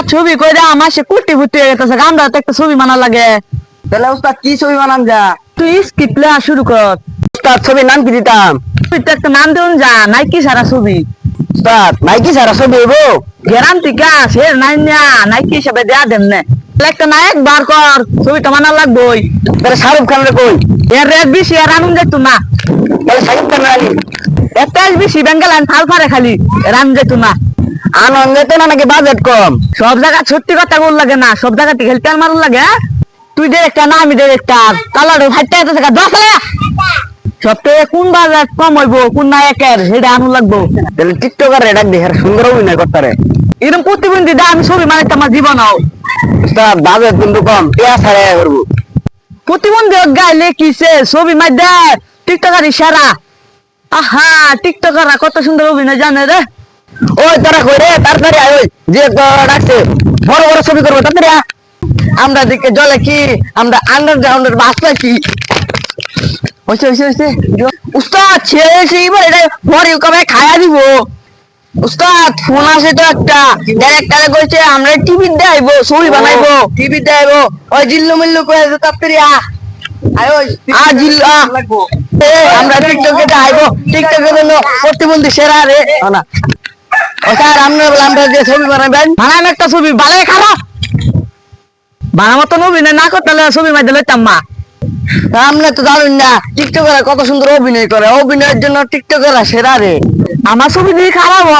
উস্তাদ ছবি কইরা আমার সে কুটি ফুটি হয়ে গেছে আমরা তো একটা ছবি বানা লাগে। তাহলে উস্তাদ কি ছবি বানান যা? তুই লেখা শুরু কর। উস্তাদ ছবির নাম কি দিতাম? তুই তো একটা নাম দেউন যা নাইকি সারা ছবি। উস্তাদ নাইকি সারা ছবি হইব? গ্যারান্টি কাজ হে নাই না নাইকি হিসাবে দেয়া দেন না। একটা নায়ক বার কর ছবিটা মানা লাগবই। তাহলে শাহরুখ খান রে কই? এর রেট বেশি আর আনুন যাইতো না। তাহলে শাকিব খান রানি একটা বেশি বেঙ্গল ফাল ফারে খালি রান যাইতো না। আনন্দে তো না নাকি বাজেট কম? সব জায়গা সত্যি কথা বল লাগে না, সব জায়গাতে খেলতে আর মারুন লাগে হ্যাঁ? তুই ডিরেক্টর না আমি ডিরেক্টর কালার হাইটে হাইটে থাকা, দশ লাগে সব কোন বাজার কম হইব, কোন নায়কের সেটা আনুন লাগবো। তাহলে টিকটকার ডাক দেখে সুন্দর অভিনয় করতারে এরকম প্রতিবন্ধী দা, আমি ছবি মানে আমার জীবন উস্তাদ বাজেট কিন্তু কম টিয়া সাড়ে করব। প্রতিবন্ধী গাইলে কিসে ছবি দে টিকটকার ইশারা আহা, টিকটকাররা কত সুন্দর অভিনয় জানে রে। ওই তোরা কই রে? তাড়াতাড়ি আয় ওই যে ডাকছে। বড় বড় ছবি করব তাড়াতাড়ি। আমরা দিকে জলে কি? আমরা আন্ডারগ্রাউন্ডের বাস কি হইছে হইছে হইছে। উস্তাদ ছেড়ে সেই এবার এটা পরে কবে খায়া দিব? উস্তাদ ফোন আছে তো একটা। ডাইরেক্টরে কইছে আমরা টিভি দেখাইবো ছবি বানাইবো। টিভি দেখাইবো ওই জিল্লু মিল্লু কয়ে তাড়াতাড়ি আ আয় ওই আ। জিল্লু আ আমরা টিকটকে টিকটকের জন্য প্রতিবন্ধী সেরা রে। না। ও স্যার আপনি আমরা যে ছবি বানাবেন। বানাম একটা ছবি বালাই খারাপ বানা মতন অভিনয় না করতে ছবি টাম্মা আপনি তো জানেন না টিকটকেরা কত সুন্দর অভিনয় করে অভিনয়ের জন্য টিকটকেরা সেরা রে। আমার ছবি দিয়ে খারাপ হ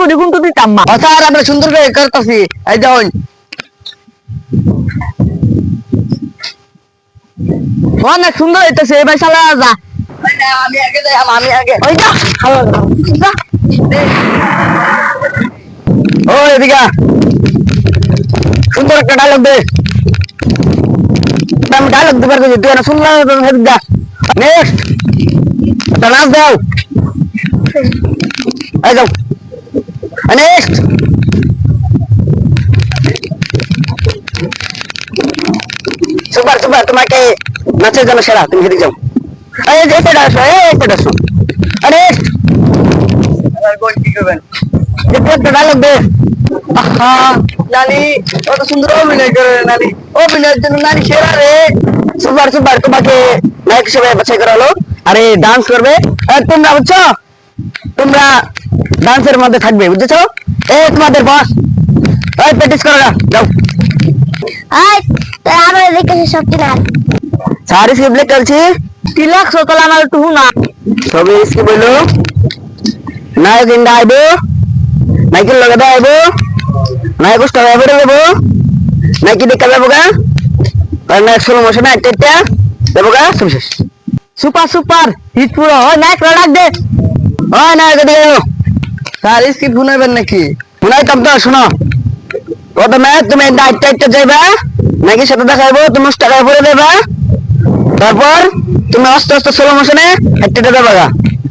করি কিন্তু দিতাম মা। ও স্যার আমরা সুন্দর করে করতেছি এই দেখুন। অনেক সুন্দর হইতেছে এবার চালা যা। আমি আগে যাই আমি আগে। ওই যা। ভালো যা ও এদিকে সুন্দর একটা ডায়লগ দে আমি ডায়লগ দিবার কইছি তুই না শুনলাম হেদিক দা নেক্সট একটা নাচ দাও এই যাও নেক্সট সুপার সুপার তোমাকে নাচের জন্য সেরা তুমি হেদিক যাও এই যে এটা আসো এই এটা আসো নেক্সট কি করবেন একটা ডায়লগ দে আহা নানি কত সুন্দর অভিনয় করে নানি। অভিনয়ের জন্য নানি সেরা রে। সুপার সুপার তোমাকে নায়ক হিসেবে বাছাই করা হলো। আরে ডান্স করবে? তোমরা বুঝছ? তোমরা ডান্সের মধ্যে থাকবে বুঝেছ? এই তোমাদের বস প্র্যাকটিস করো না যাও। আয় আমার সব কিনা সারি চলছে আমার একটু নায়ক ইন্ডা আইব নাইকেল লগে আইব। যাব? গা? আর নায়ক ষোলো মাসে না একটা একটা দেবো গা? সব শেষ সুপার সুপার হিট পুরো ওই নায়ক ডাক দে। ও নায়ক দিকে স্যার নাকি? তো শোনো। প্রথমে তুমি একটা একটা যাইবা নাকি সাথে দেখাইবো তুমি স্টার আইব দেবা তারপর তুমি আস্তে আস্তে ষোলো মাসে একটা দেবা গা?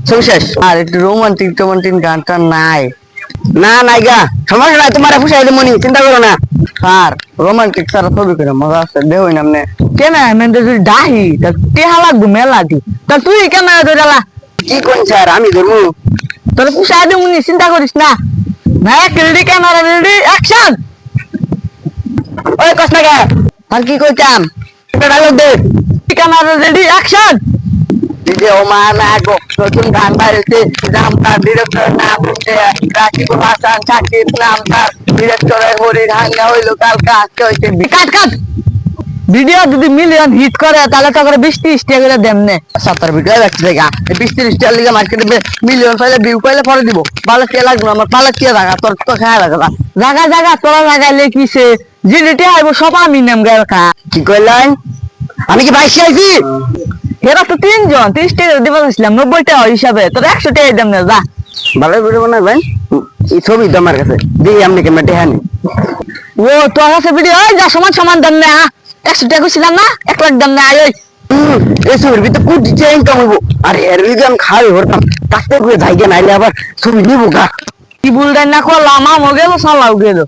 সব শেষ আর একটু রোমান্টিক টোমান্টিক গানটা নাই। না নাই গা। সমস্যা নাই তোমার ফুসাই দেবো নি চিন্তা করো না। স্যার রোমান্টিক স্যার ছবি করে মজা আছে দেবই না। আপনি কেন মেন যদি ডাহি তা টেহা লাগবো মেলা দি। তা তুই কেন ধরালা কি কোন স্যার আমি ধরবো তোর পুষাই দে মুনি চিন্তা করিস না। নায়ক রেডি ক্যামেরা রেডি অ্যাকশন ওই কষ্ট না গা। আর কি কইতাম? একটা ডায়লগ দে। ক্যামেরা রেডি অ্যাকশন নতুন গান নাম তার ডিরেক্টর নাম হচ্ছে রাকিব হাসান সাকিব নাম তার ডিরেক্টরের হরিণ হাঙ্গা হইল কালকে আজকে হইছে কাট কাট। ভিডিও যদি মিলিয়ন হিট করে তাহলে তো করে বিশ ত্রিশ টাকা করে দেন নে। সত্তর ভিডিও বিশ তিরিশ টাকার লিগে মার্কেটে মিলিয়ন পাইলে ভিউ পাইলে পরে দিব। ভালো কে লাগবে আমার পালা কে লাগা তোর তো খায় লাগা না। জায়গা জায়গা তোরা লাগাইলে কিসে? জিডিটি আইব সব আমি নেম গা কি কইলেন আমি কি বাইশে আইছি? এরা তো তিনজন তিরিশ টাকা দিবা চাইছিলাম নব্বই টাকা হিসাবে তোর একশো টাকা দেন না যা। ভালো ভিডিও বানাবেন এই ছবি তো আমার কাছে দিই আপনি কেমন টেহানি ও তোর কাছে ভিডিও ওই যা সমান সমান দেন না একশো টাকা কইছিলাম না এক লাখ দেন না ওই এই ছবির ভিতরে কোটি টাকা ইনকাম হইব। আর এর লিগে আমি খাওয়াই হরতাম কাছে করে নাইলে আবার ছবি নিবো গা। কি ভুল না করলাম আমও গেল সালাও গেল।